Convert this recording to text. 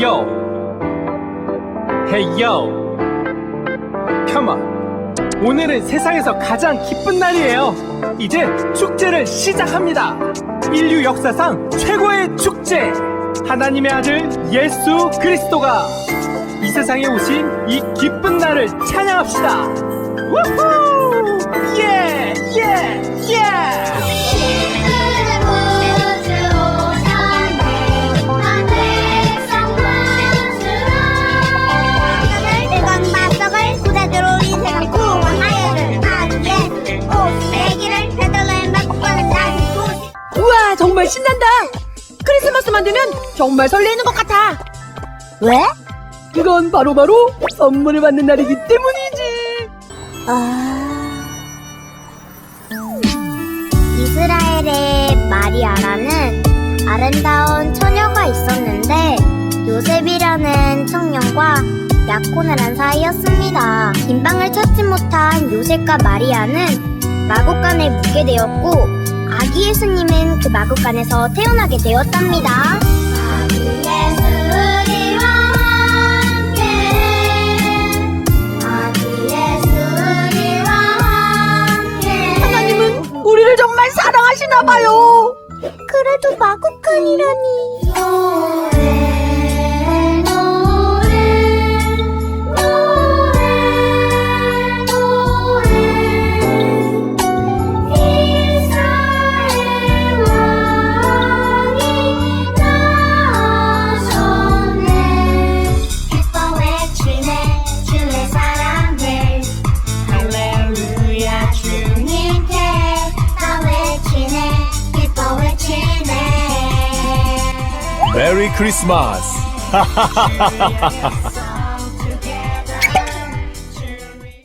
yo. Hey yo. On. 오늘은 세상에서 가장 기쁜 날이에요. 이제 축제를 시작합니다. 인류 역사상 최고의 축제. 하나님의 아들 예수 그리스도가 이 세상에 오신 이 기쁜 날을 찬양합시다. 우후! 정말 신난다. 크리스마스만 되면 정말 설레는 것 같아. 왜? 그건 바로바로 선물을 받는 날이기 때문이지. 아... 이스라엘의 마리아라는 아름다운 처녀가 있었는데 요셉이라는 청년과 약혼을 한 사이였습니다. 긴 방을 찾지 못한 요셉과 마리아는 마국간에 묵게 되었고 아기 예수님은 그 마국간에서 태어나게 되었답니다. 하나님은 우리를 정말 사랑하시나 봐요 그래도 마국간이라니 메리 크리스마스.